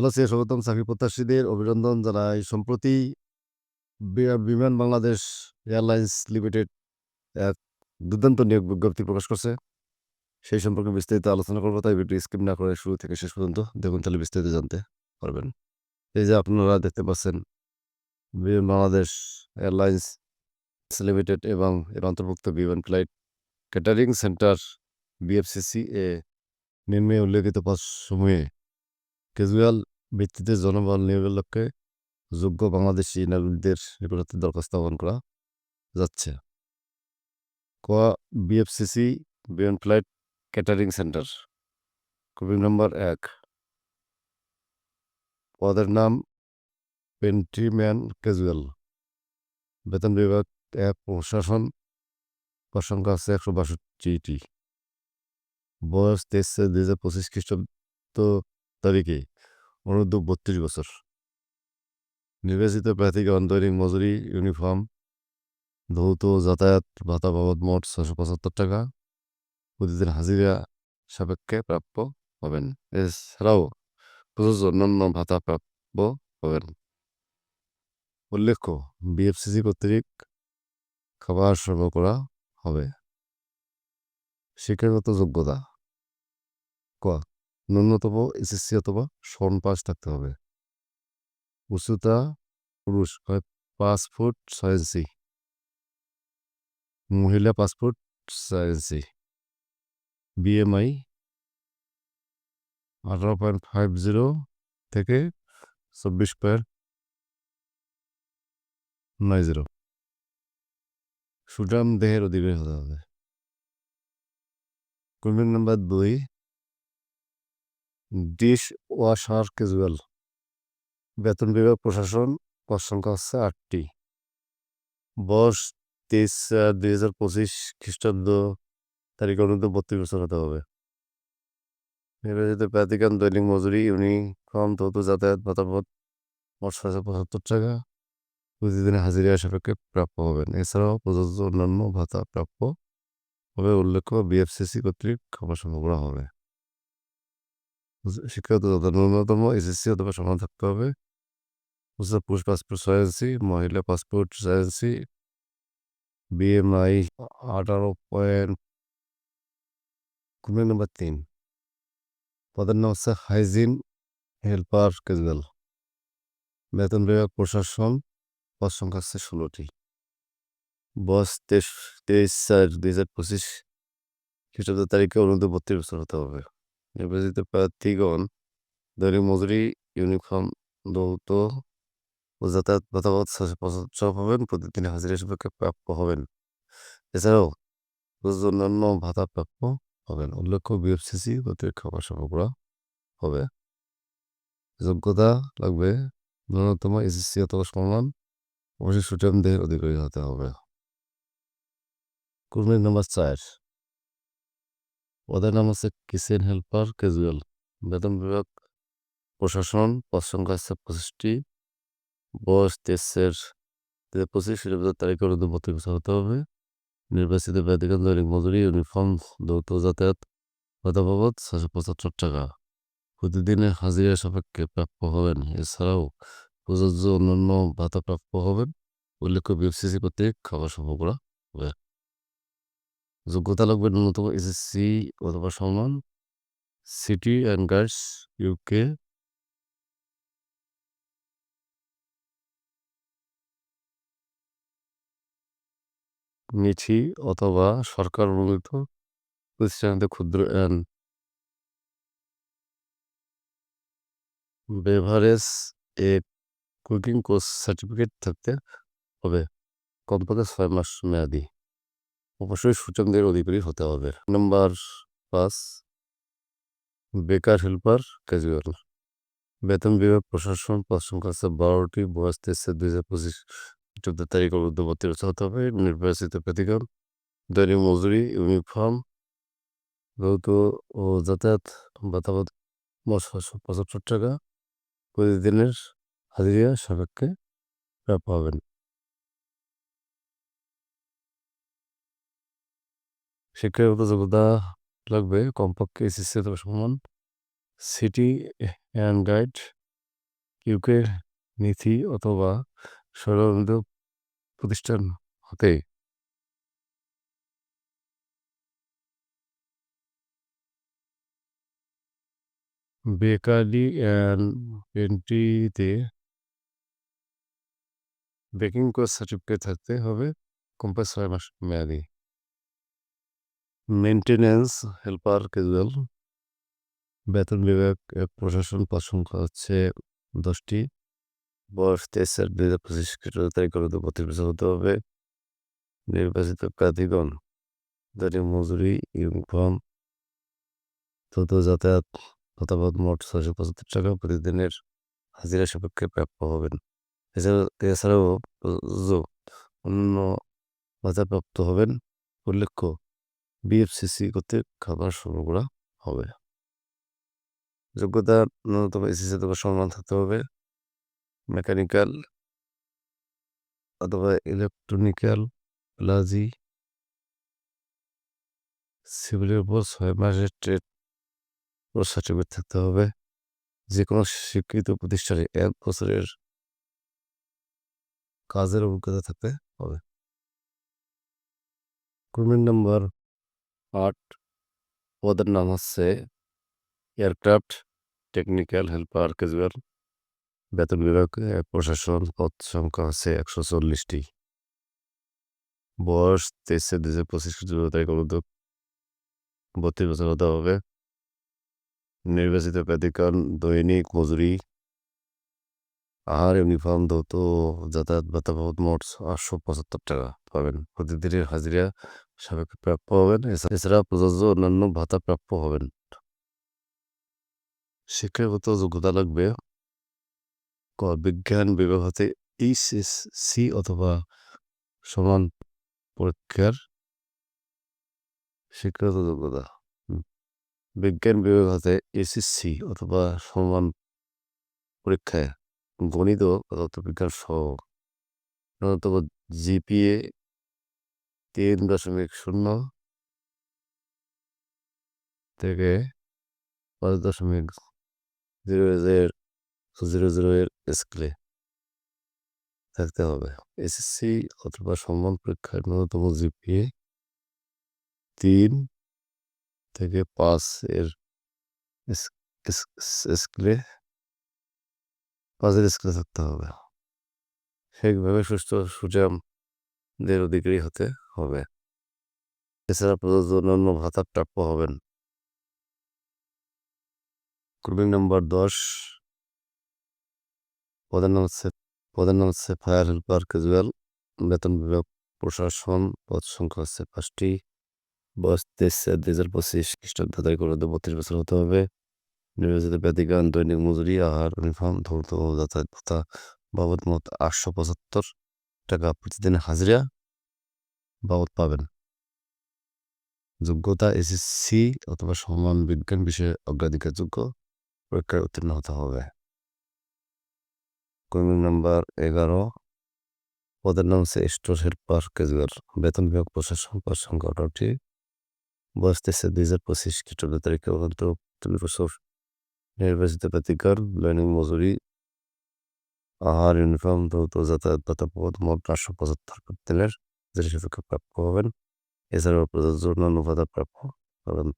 Hello সিয়া স্বাগতম চাকরি প্রত্যাশীদের। অভিনন্দন জানাই। সম্প্রতি বিমান বাংলাদেশ এয়ারলাইন্স লিমিটেড এক দুর্দান্ত নিয়োগ বিজ্ঞপ্তি প্রকাশ করছে। সেই সম্পর্কে বিস্তারিত আলোচনা করব, তাই ভিডিও স্কিপ না করে শুরু থেকে শেষ পর্যন্ত দেখুন, তাহলে বিস্তারিত জানতে পারবেন। এই যে আপনারা দেখতে পাচ্ছেন, বিমান বাংলাদেশ এয়ারলাইন্স লিমিটেড এবং এর অন্তর্ভুক্ত Biman flight catering centre BFCC এ নিম্নে উল্লেখিত পাঁচ সময়ে ক্যাজুয়াল ভিত্তিতে জনবল নিয়োগের লক্ষ্যে যোগ্য বাংলাদেশি নাগরিকদের নিকটত্বে দরখাস্ত আহ্বান করা যাচ্ছে। ক BFCC Biman flight catering centre copy number এক। পদের নাম পেন্ট্রিম্যান ক্যাজুয়াল বেতন বিভাগ এক, প্রশাসন। পদ আছে একশো বাষট্টিটি। বয়স তেইশ দুই হাজার পঁচিশ খ্রিস্টাব্দ তারিখে। অনুর্ধ বত্রিশ বছর। নির্বাচিত প্রার্থীগণ দৈনিক মজুরি, ইউনিফর্ম, ধৌত, যাতায়াত, ভাতা বাবদ মোট ছশো পঁচাত্তর টাকা। প্রতিদিন হাজিরা সাপেক্ষে প্রাপ্য হবেন। এছাড়াও প্রযোজ্য অন্যান্য ভাতা প্রাপ্য হবেন। উল্লেখ্য, বিএফসিসি কর্তৃক খাবার সরবরাহ করা হবে। শিক্ষাগত যোগ্যতা। ক ন্যূনতম এসএসসি অথবা সন পাস থাকতে হবে। উচ্চতা পুরুষ, হয় পাঁচ ফুট ছয় ইঞ্চি। মহিলা পাঁচ ফুট ছয় ইঞ্চি। বিএমআই আঠারো পয়েন্ট ফাইভ জিরো থেকে চব্বিশ পয়েন্ট নয় জিরো সুঠাম দেহের অধিকারী হতে হবে। কর্মী নাম্বার দুই ডিশ ওয়াশার ক্যাজুয়াল। বেতন বিভাগ প্রশাসন, পদ সংখ্যা হচ্ছে আটটি। বয়স তেইশ চার দুই হাজার পঁচিশ খ্রিস্টাব্দ তারিখ অনুযায়ী বত্রিশ বছর হতে হবে। নির্বাচিত প্রাধিকার দৈনিক মজুরি ইউনিফর্ম তৌত যাতায়াত মোট ছয়শো পঁচাত্তর টাকা। প্রতিদিন হাজিরা সাপেক্ষে প্রাপ্য হবেন। এছাড়াও প্রযোজ্য অন্যান্য ভাতা প্রাপ্য হবে উল্লেখ্য বিএফসিসি কর্তৃক খাবার সংগ্রহ হবে। শিক্ষাগত ন্যূনতম এসএসসি অথবা সমান থাকতে হবে পুরুষ পাসপোর্ট ছয় ইঞ্চি মহিলা পাসপোর্ট ছয় ইঞ্চি বিএমআই আঠারো পয়েন্ট কমে নাম্বার তিন পদের নাম হচ্ছে হাইজিন হেল্পার ক্যাজুয়াল বেতন বিভাগ প্রশাসন পদ সংখ্যা হচ্ছে ষোলোটি বয়স তেইশ তেইশ চার দুই হাজার পঁচিশ খ্রিস্টাব্দ তারিখে অনুদ্ধ বত্রিশ বছর হতে হবে নির্বাচিত প্রার্থীগণ দৈনিক মজুরি ইউনিফর্ম দৌত ও যাতায়াত ভাতাবাদ সব হবেন প্রতিদিন হাজিরা সাপেক্ষে প্রাপ্য হবেন এছাড়াও অন্যান্য ভাতা প্রাপ্য হবেন উল্লেখ্য বিএফসিসি খাবার সরবরাহ হবে যোগ্যতা লাগবে ন্যূনতম এসএসসি অথবা সমান অবশ্যই সুঠাম দেহের অধিকারী হতে হবে কর্মী নাম্বার চার পদের নাম হচ্ছে কিচেন হেল্পার, ক্যাজুয়াল। বেতন বিভাগ, প্রশাসন, পদ সংখ্যা হচ্ছে পঁচিশটি। বয়স তেইশের দু হাজার পঁচিশ মধ্যে বত্রিশ বছর হতে হবে। নির্বাচিত ব্যক্তিগত দৈনিক মজুরি, ইউনিফর্ম দৌত যাতায়াত ভাতা বাবদ ছশো পঁচাত্তর টাকা। প্রতিদিনে হাজিরা সাপেক্ষে প্রাপ্য হবেন। এছাড়াও প্রযোজ্য অন্যান্য ভাতা প্রাপ্য হবেন। উল্লেখ্য বিএফসিসি কর্তৃক খাবার সরবরাহ হবে। যোগ্যতা লাগবে ন্যূনতম এসএসসি অথবা সমান সিটি অ্যান্ড গার্ডস ইউকে মিঠি অথবা সরকার অনুমোদিত প্রতিষ্ঠানিত ক্ষুদ্র অ্যান্ড বেভারেজ এ কুকিং কোর্স সার্টিফিকেট থাকতে হবে। কমপক্ষে ছয় মাস মেয়াদি। অবশ্যই সূচকদের অধিকারী হতে হবে। নাম্বার পাঁচ, বেকার হেল্পার ক্যাজুয়াল বেতন বিভাগ প্রশাসন সংখ্যা আছে বারোটি, বয়স তেইশে দুই হাজার পঁচিশ, চোদ্দ তারিখ মধ্যবর্তী হতে হবে নির্বাচিত প্রাধিকার দৈনিক মজুরি ইউনিফর্ম ভৌত ও যাতায়াত ছশো পঁচাত্তর টাকা প্রতিদিনের হাজিরা সাপেক্ষে হবেন। শিক্ষাগত যোগ্যতা লাগবে কমপক্ষে এসএসসি অথবা সমান। সিটি অ্যান্ড গাইড ইউকে নীতি অথবা স্বনির্ভর প্রতিষ্ঠান হতে। বেকারি অ্যান্ড পেন্ট্রিতে বেকিং কোর্স সার্টিফিকেট থাকতে হবে কমপ্লেক্স ছয় মাস মেয়াদি। মেনটেন্যান্স হেল্পার ক্যাজুয়াল বেতন বিভাগ প্রশাসন পদ সংখ্যা হচ্ছে দশটি বয়স তেইশ চার দুই হাজার পঁচিশ তারিখ বত্রিশ বছর হতে হবে নির্বাচিত প্রার্থীগণ দৈনিক মজুরি ইউনিফর্ম তথ্য যাতায়াত হতাবাদ মোট ছয়শো পঁচাত্তর টাকা প্রতিদিনের হাজিরা সাপেক্ষে প্রাপ্য হবেন এছাড়া এছাড়াও অন্য বাধাপ্রাপ্ত হবেন উল্লেখ্য বিএফসিসি কর্তৃক খাবার সরবরাহ হবে। যোগ্যতা ন্যূনতম এসএসসি অথবা সম্মান থাকতে হবে। মেকানিক্যাল অথবা ইলেকট্রনিক্যাল প্লাজি সিভিলের উপর ছয় মাসের ট্রেড সার্টিফিকেট থাকতে হবে। যে কোনো স্বীকৃত প্রতিষ্ঠানে এক বছরের কাজের অভিজ্ঞতা থাকতে হবে। কর্মীর নম্বর আট পদের নাম হচ্ছে এয়ারক্রাফট, টেকনিক্যাল হেল্পার ক্যাজুয়াল বেতন বিভাগ প্রশাসন পদ সংখ্যা আছে একশো চল্লিশটি। বয়স তেইশে দুই হাজার পঁচিশ তারিখ অবধ। বত্রিশ বছর হতে হবে। নির্বাচিত প্রাধিকরণ দৈনিক, মজুরি। আহার, ইউনিফর্ম দৌত যাতায়াত, ভাতা মোট আটশো পঁচাত্তর টাকা পাবেন। প্রতিদিনের হাজিরা সাপেক্ষে প্রাপ্য হবেন। এছাড়া প্রযোজ্য অন্যান্য ভাতা প্রাপ্য হবেন। শিক্ষাগত যোগ্যতা লাগবে। ক, বিজ্ঞান বিভাগ হতে এইচএসসি অথবা সমান পরীক্ষার শিক্ষাগত যোগ্যতা। বিজ্ঞান বিভাগ হতে এসএসসি অথবা সমান পরীক্ষায় গণিত পদার্থবিজ্ঞান সহ। ন্যূনতম জিপিএ তিন দশমিক শূন্য থেকে পাঁচ দশমিক জিরো জিরো জিরো জিরো এর স্কেলে থাকতে হবে। এসএসসি অথবা সম্মান পরীক্ষার ন্যূনতম জিপিএ তিন থেকে পাঁচ এর স্কেলে, পাঁচের স্কেলে থাকতে হবে। সেইভাবে সুস্থ সুজাম সুজামদের অধিকারী হতে হবে। এছাড়া প্রযোজ্য অন্যান্য ভাতা প্রাপ্য হবেন কর্মী নম্বর দশ। পদের নাম হচ্ছে পদের হচ্ছে ফায়ার হেল্পার ক্যাজুয়াল বেতন বিভাগ প্রশাসন, পদ সংখ্যা হচ্ছে পাঁচটি। বয়স তেইশ চার দুই হাজার পঁচিশ খ্রিস্টাব্দ তারিখ করে বত্রিশ বছর হতে হবে। নির্বাচিত ব্যতিগান দৈনিক মজুরি, আহার ইউনিফর্ম ধৌত যাতায়াত ভাতা বাবদ মত আটশো পঁচাত্তর টাকা প্রতিদিন হাজিরা। বাবদ পাবেন। যোগ্যতা এসএসসি অথবা সমান বিজ্ঞান বিষয়ে অগ্রাধিকারযোগ্য পরীক্ষায় উত্তীর্ণ হতে হবে। কর্মী নাম্বার এগারো। পদের নাম হচ্ছে স্টোর হেল্পার ক্যাজুয়াল বেতন বিভাগ প্রশাসন আঠারোটি বয়স তেইশে দুই হাজার পঁচিশ খ্রিস্টাব্দ তারিখে তিন বছর নির্বাচিত প্রাধিকার লাইনিং মজুরি, আহার, ইউনিফর্ম, দ্রুত যাতায়াত ভাতা পদ মোট পাঁচশো পঁচাত্তর দিনের যেটি প্রাপ্য হবেন এছাড়াও প্রযোজ্য অন্যান্য প্রাপ্য হবেন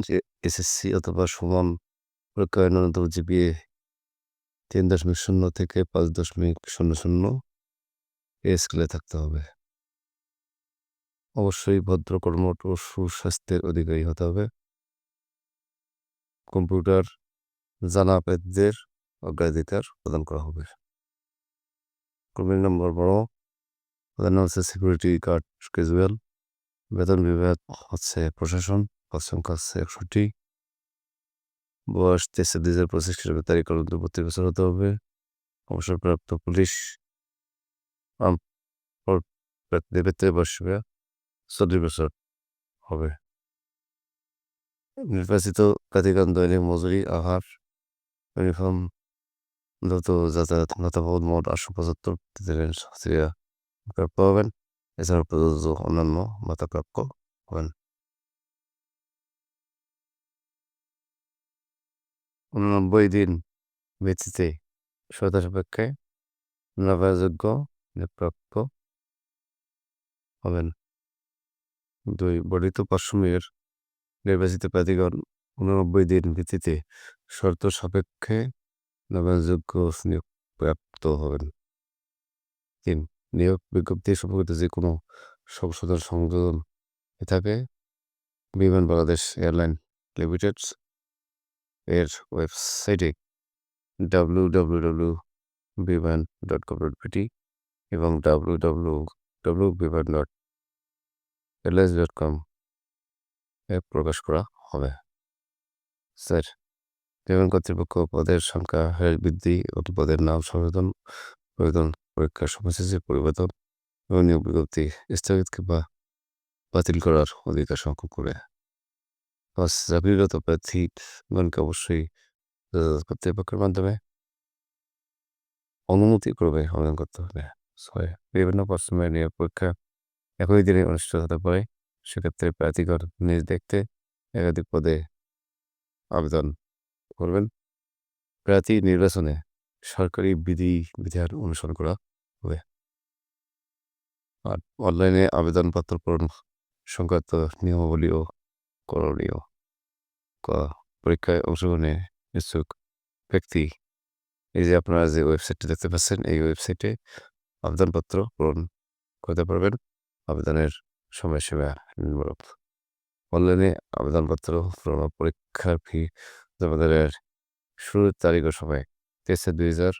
যে এসএসসি অথবা সমান পরীক্ষায় জিপিএ তিন দশমিক শূন্য থেকে পাঁচ দশমিক শূন্য শূন্য এ স্কেলে থাকতে হবে অবশ্যই ভদ্র কর্মঠ ও সুস্বাস্থ্যের অধিকারী হতে হবে কম্পিউটার জানা পেদদের অগ্রাধিকার প্রদান করা হবে কর্মী নম্বর বড় সিকিউরিটি গার্ড ক্যাজুয়াল বেতন বিভাগ হচ্ছে প্রশাসন সংখ্যা হচ্ছে একষট্টি বয়স তেইশে দুই হাজার পঁচিশ খ্রিস্টাব্দ তারিখ পর্যন্ত বত্রিশ বছর হতে হবে অবসরপ্রাপ্ত পুলিশ বেতনের বয়স চল্লিশ বছর হবে নির্বাচিত কাতিকান দৈনিক মজুরি আহার ইউনিফর্ম দ্রুত যাতায়াত মতামত মোট আটশো পঁচাত্তর প্রাপ্য হবেন এছাড়া প্রযোজ্য অন্যান্য ভাতা প্রাপ্য হবেন উননব্বই দিন ব্যতীতে শর্ত সাপেক্ষে নবাযোগ্য নিয়োগপ্রাপ্ত হবেন দুই বর্ধিত পার্শ্বমেয়ের নির্বাচিত প্রাধিকরণ উননব্বই দিন ভিত্তিতে শর্ত সাপেক্ষে নবায়নযোগ্য নিয়োগ প্রাপ্ত হবেন তিন নিয়োগ বিজ্ঞপ্তি সম্পর্কিত যে কোনো সংশোধন সংযোজন থাকে বিমান বাংলাদেশ এয়ারলাইন লিমিটেড এর ওয়েবসাইটে W W W Biman dot com dot PT এবং W W W Biman dot LS dot com এ প্রকাশ করা হবে। স্যার, বিমান কর্তৃপক্ষ পদের সংখ্যা হ্রাস বৃদ্ধি ও পদের নাম সংশোধন প্রয়োজন পরীক্ষার সময়সূচি পরিবর্তন এবং নিয়োগ বিজ্ঞপ্তি স্থগিত কিংবা বাতিল করার অধিকার সংখ্যক করে পাঁচ চাকরিরত প্রার্থীগণকে অবশ্যই কর্তৃপক্ষের মাধ্যমে অনুমতি করবে আবেদন করতে হবে বিভিন্ন পশ্চিমের নিয়োগ পরীক্ষা একই দিনে অনুষ্ঠিত হতে পারে সেক্ষেত্রে প্রার্থীগণ নিজ দেখতে একাধিক পদে আবেদন করবেন প্রার্থী নির্বাচনে সরকারি বিধি, বিধান অনুসরণ করা হবে। আর অনলাইনে আবেদনপত্র পূরণ সংক্রান্ত নিয়মাবলী ও করণীয় পরীক্ষায় অংশগ্রহণে ইচ্ছুক ব্যক্তি। এই যে আপনারা যে ওয়েবসাইটটা দেখতে পাচ্ছেন, এই ওয়েবসাইটে আবেদনপত্র পূরণ করতে পারবেন। আবেদনের সময়সীমা নিম্নরূপ। অনলাইনে আবেদনপত্র পূরণ পরীক্ষার ফি জমা দেওয়ার শুরুর তারিখ ও সময় তেইশে দুই হাজার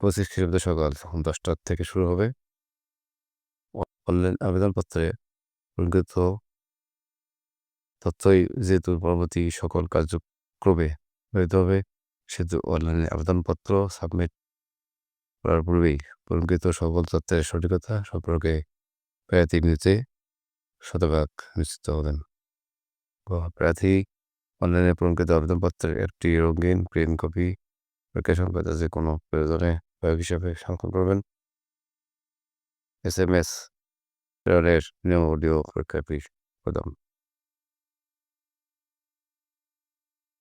পঁচিশ খ্রিস্টাব্দ সকাল দশটা থেকে শুরু হবে। অনলাইন আবেদনপত্রে পরিণত তথ্যই যেহেতু পরবর্তী সকল কার্যক্রমে ব্যবহৃত হবে, সেহেতু অনলাইনে আবেদনপত্র সাবমিট করার পূর্বেই পরিণত সকল তথ্যের সঠিকতা সম্পর্কে প্রার্থী নিতে শতভাগ নিশ্চিত হবেন। প্রার্থী অনলাইনে পূরণকৃত আবেদনপত্রের একটি রঙিন প্রিন্ট কপি পরীক্ষা সংক্রান্ত যে কোনো প্রয়োজনে প্রয়োগ হিসাবে সংরক্ষণ করবেন এস এম এস প্রেরণের নিয়মাবলী ও পরীক্ষার ফি প্রদান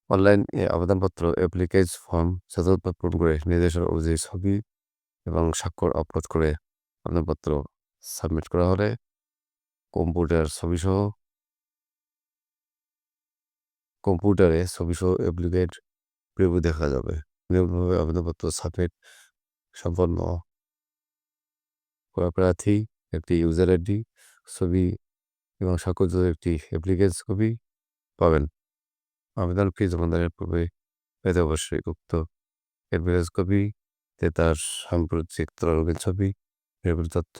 অনলাইন আবেদনপত্র অ্যাপ্লিকেজ ফর্ম যথাযথ পূরণ করে নির্দেশনা অনুযায়ী ছবি এবং স্বাক্ষর আপলোড করে আবেদনপত্র সাবমিট করা হলে কম্পিউটার ছবিসহ কম্পিউটারে ছবিসহ অ্যাপ্লিকেট প্রিভিউ দেখা যাবে নিয়মিতভাবে আবেদনপত্র সাবমিট সম্পন্ন করা প্রার্থী, একটি ইউজার আইডি ছবি এবং স্বাক্ষরিত একটি অ্যাপ্লিকেন্স কপি পাবেন। আবেদন ফি জমাদানের পূর্বে পেতে অবশ্যই উক্ত অ্যাডভারেজ কপিতে তার সাম্প্রতিক রঙিন ছবি, নির্ভুল তথ্য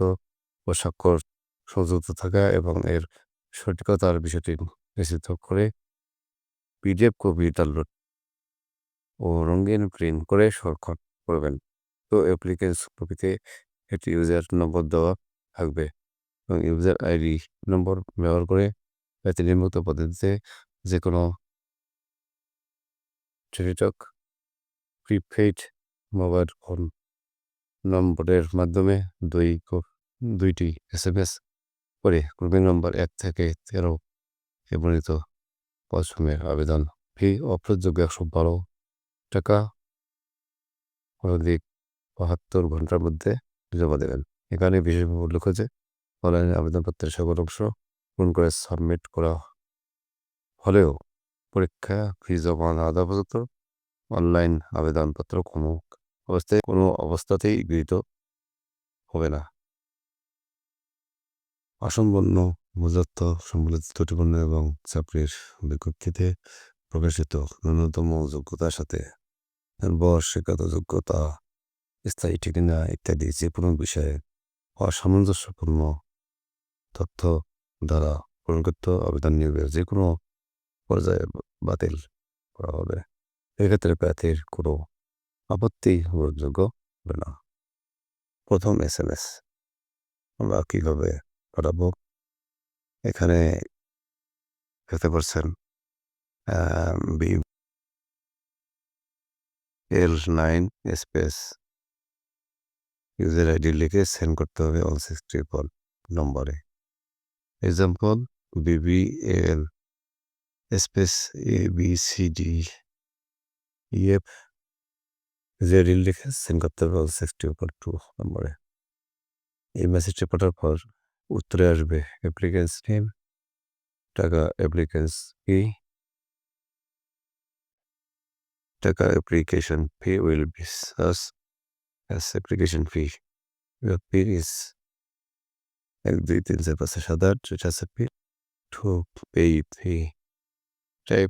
ও স্বাক্ষর সংযুক্ত থাকা এবং এর সঠিকতার বিষয়টি নিশ্চিত করে পিডিএফ কপি ডাউনলোড ও রঙিন প্রিন্ট করে সংরক্ষণ করবেন। তো অ্যাপ্লিকেন্স কপিতে একটি ইউজার নম্বর দেওয়া থাকবে এবং ইউজার আইডি নম্বর ব্যবহার করে এতে পদ্ধতিতে যে কোনো টেলিটক প্রিপেইড মোবাইল ফোন নম্বরের মাধ্যমে দুই দুইটি এস এম এস করে কর্মী নম্বর এক থেকে তেরো বর্ণিত পশ্চিমের আবেদন। ফি অপ্রযোগ্য একশো বারো টাকা অধিক বাহাত্তর ঘণ্টার মধ্যে জমা দেবেন। এখানে বিশেষভাবে উল্লেখ যে অনলাইনে আবেদনপত্রের সকল অংশ পূরণ করে সাবমিট করা হলেও পরীক্ষা, ফি জমা না দেওয়া পর্যন্ত অনলাইন আবেদনপত্র কোনো অবস্থায়, কোনো অবস্থাতেই গৃহীত হবে না। আসনবন্য মুজাত্ত সম্বলিত ত্রুটিপূর্ণ এবং চাকরির বিজ্ঞপ্তিতে প্রকাশিত ন্যূনতম যোগ্যতার সাথে বয়স যোগ্যতা, স্থায়ী ঠিকানা ইত্যাদি যে কোনো বিষয়ে অসামঞ্জস্যপূর্ণ তথ্য দ্বারা পূরণকৃত আবেদন নিয়োগের যে কোনো পর্যায়ে বাতিল করা হবে। এক্ষেত্রে প্রার্থীর কোনো আপত্তি গ্রহণযোগ্য হবে না। প্রথম এস এম এস আমরা কীভাবে পাঠাবো? এখানে দেখতে পাচ্ছেন B L nine space user ID লিখে সেন্ড করতে হবে ওয়ান সিক্স ট্রিপল নম্বরে। Example B L space A B C D E F যে রিল লিখে সেন্ড করতে হবে সিক্সটি উপর টু নম্বরে। এই মেসেজটি পাঠার পর উত্তরে আসবে অ্যাপ্লিকেন্স নেম টাকা অ্যাপ্লিকেন্স ফি টাকা application fee will be সাস as application fee Your fee is এক দুই তিন চার পাঁচ ছয় সাত আট যেটা আছে fee to pay fee type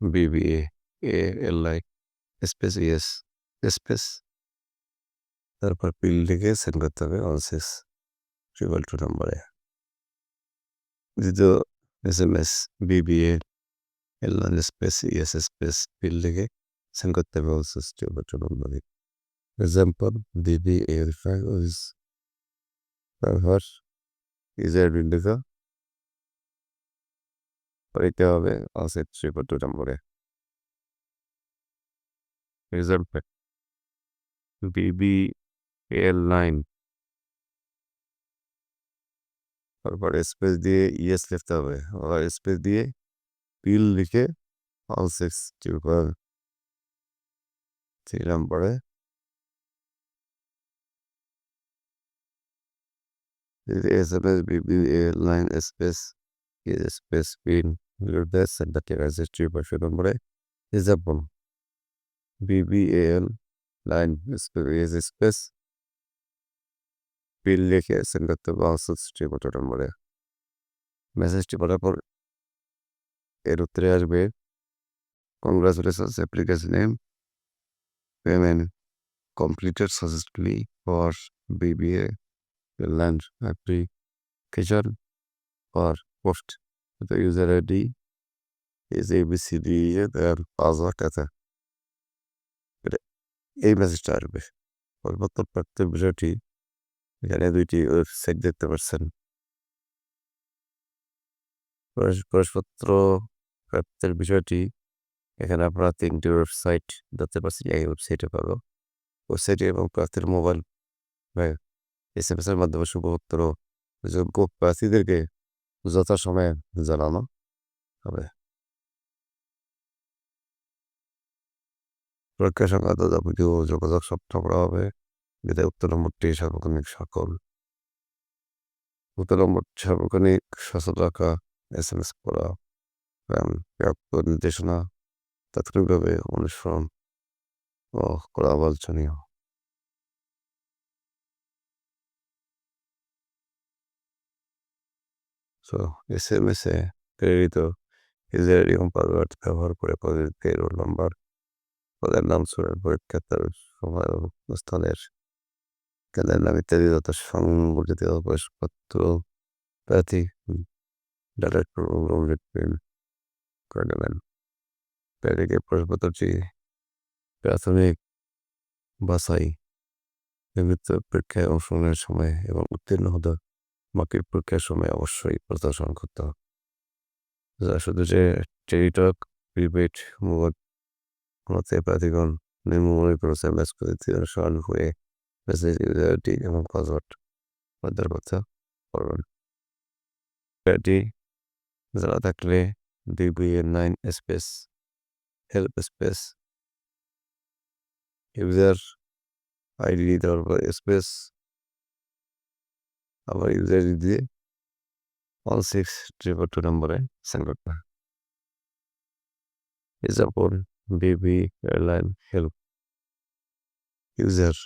BBA A L I space ES space তারপর পিল লিখে সেন্ড করতে হবে ওয়ান সিক্স ট্রিপল টু নম্বরে দ্বিতীয় S M S BBA L I space ES space পিল লিখে সেন্ড করতে হবে ওয়ান সিক্স ট্রিপল টু নম্বরে এক্সাম্পল বিবিএ রিফাই ইজ তারপর ইজার বিল লেখা পরীক্ষা হবে ওয়ান সিক্স ট্রিপল টু নম্বরে এক্সাম্পল বিবিএল নাইন তারপর স্পেস দিয়ে ইএস লিখতে হবে আবার স্পেস দিয়ে পিল লিখে ওয়ান সিক্স ট্রিপল থ্রি নম্বরে S M S BBL nine space space PIN ব্যাস সেন্টার ঠিক আছে ট্রিপল টু নম্বরে example BBL line, space space. পিল লিখে সেন্ড করতে সিক্স ট্রিপল টু নম্বরে। মেসেজটি পড়ার পর এর উত্তরে আসবে, congratulations, application name payment completed successfully for BBA land application for post the user ID is ABCD and password আছে এই মেসেজটা আসবে পরিবর্তন প্রাপ্তির বিষয়টি এখানে দুইটি ওয়েবসাইট দেখতে পাচ্ছেন। প্রবেশপত্র প্রাপ্তির বিষয়টি এখানে আপনারা তিনটি ওয়েবসাইট দেখতে পাচ্ছেন এই ওয়েবসাইটে পাবো ওয়েবসাইটে এবং প্রার্থীর মোবাইল এস এম এস এর মাধ্যমে শুভপত্র যোগ্য প্রার্থীদেরকে যথাসময়ে জানানো হবে। পরীক্ষা সংক্রান্ত যাবতীয় যোগাযোগ সক্ষম করা হবে। যেটা উত্তর নম্বরটি সার্বক্ষণিক সকল। উত্তর নম্বর সার্বক্ষণিক টাকা এস এম এস করা নির্দেশনা তাৎক্ষণিকভাবে অনুসরণ করা বাঞ্ছনীয় সো এস এম এস এ প্রেরিত এবং পাসওয়ার্ড ব্যবহার করে পদ্ধতিতে রোল নাম্বার পদের নাম সুরের পরীক্ষার সময় এবং স্থানের কেন্দ্রের নাম ইত্যাদি যত সংগঠিত প্রবেশপত্র প্রার্থী ডাইরেক্ট করে নেবেন প্রার্থীকে প্রবেশপত্রটি প্রাথমিক বাছাই নিয়মিত পরীক্ষায় অংশগ্রহণের সময় এবং উত্তীর্ণ হতে মাকির পরীক্ষার সময় অবশ্যই প্রদর্শন করতে হবে যা শুধু যে টেলিটক প্রিপেড মোবাইল কোনোতে প্রার্থীগণ নির্মূল করেছে ম্যাচ করে অনুসরণ হয়ে মেসেজ ইউজারটি এবং পাসওয়ার্ড অন্তর্ভুক্ত করবেন যারা থাকলে DBA nine space help space user ID দেওয়ার পর স্পেস আবার ইউজার আইডি দিয়ে ওয়ান সিক্স ট্রিপল টু নম্বরে সেন্ড করতে example BB airline help user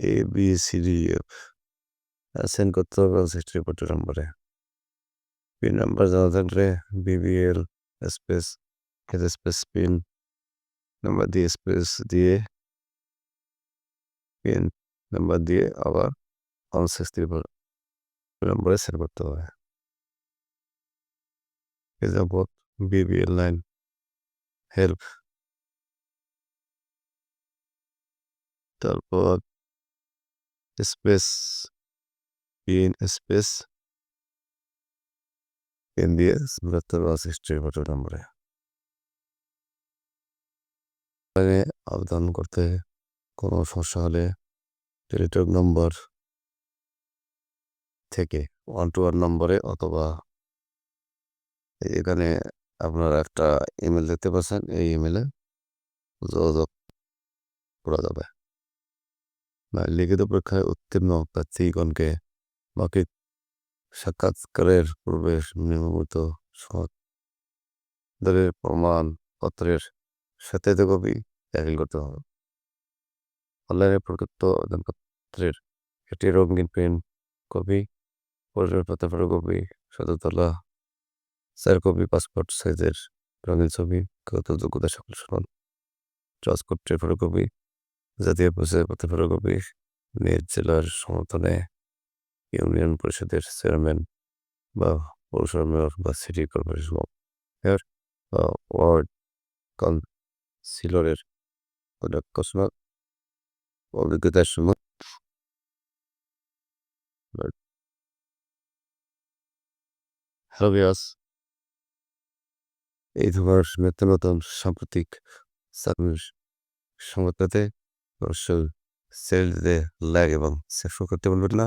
A B C D F send করতে হবে ওয়ান সিক্স ট্রিপল টু নম্বরে পিন নাম্বার জানা থাকলে BBL space space PIN number দিয়ে স্পেস দিয়ে পিন নাম্বার দিয়ে আবার ওয়ান সিক্স ট্রিপল নম্বরে সেট করতে হবে এক্সাম্পল বিবিএল লাইন হেল্প তারপর স্পেস পিন স্পেস পিন দিয়ে করতে হবে সিক্স ট্রিপল নম্বরে আবেদন করতে কোনো সমস্যা হলে টেলিটক নম্বর থেকে ওয়ান টু ওয়ান নম্বরে অথবা এখানে আপনারা একটা ইমেল দেখতে পাচ্ছেন এই ইমেলে যোগাযোগ করা যাবে লিখিত পরীক্ষায় উত্তীর্ণ প্রার্থীগণকে মৌখিক সাক্ষাৎকারের পূর্বে নিয়মিত সনদের প্রমাণপত্রের সত্যায়িত কপি দাখিল করতে হবে। অনলাইনে প্রদত্ত আবেদনপত্রের একটি রঙিন প্রিন্ট কপি, পরিচয়পত্র, ফটোকপি সততলা চার কপি, পাসপোর্ট সাইজের রঙিন ছবি, গত যোগ্যতা সকল সনদ ট্রান্সপোর্টের ফটোকপি, জাতীয় পরিচয়পত্র ফটোকপি, নিজ জেলার সমর্থনে ইউনিয়ন পরিষদের চেয়ারম্যান বা পৌরসভা মেয়র বা সিটি কর্পোরেশন মেয়র বা ওয়ার্ড কাউন্সিলরের সনদ অভিজ্ঞতার বিয়াস এই ধরনের নিত্য নতুন সাম্প্রতিক সংবাদটাতে অবশ্যই সেল দিতে লাইক এবং সাবস্ক্রাইব করতে বলবেন না।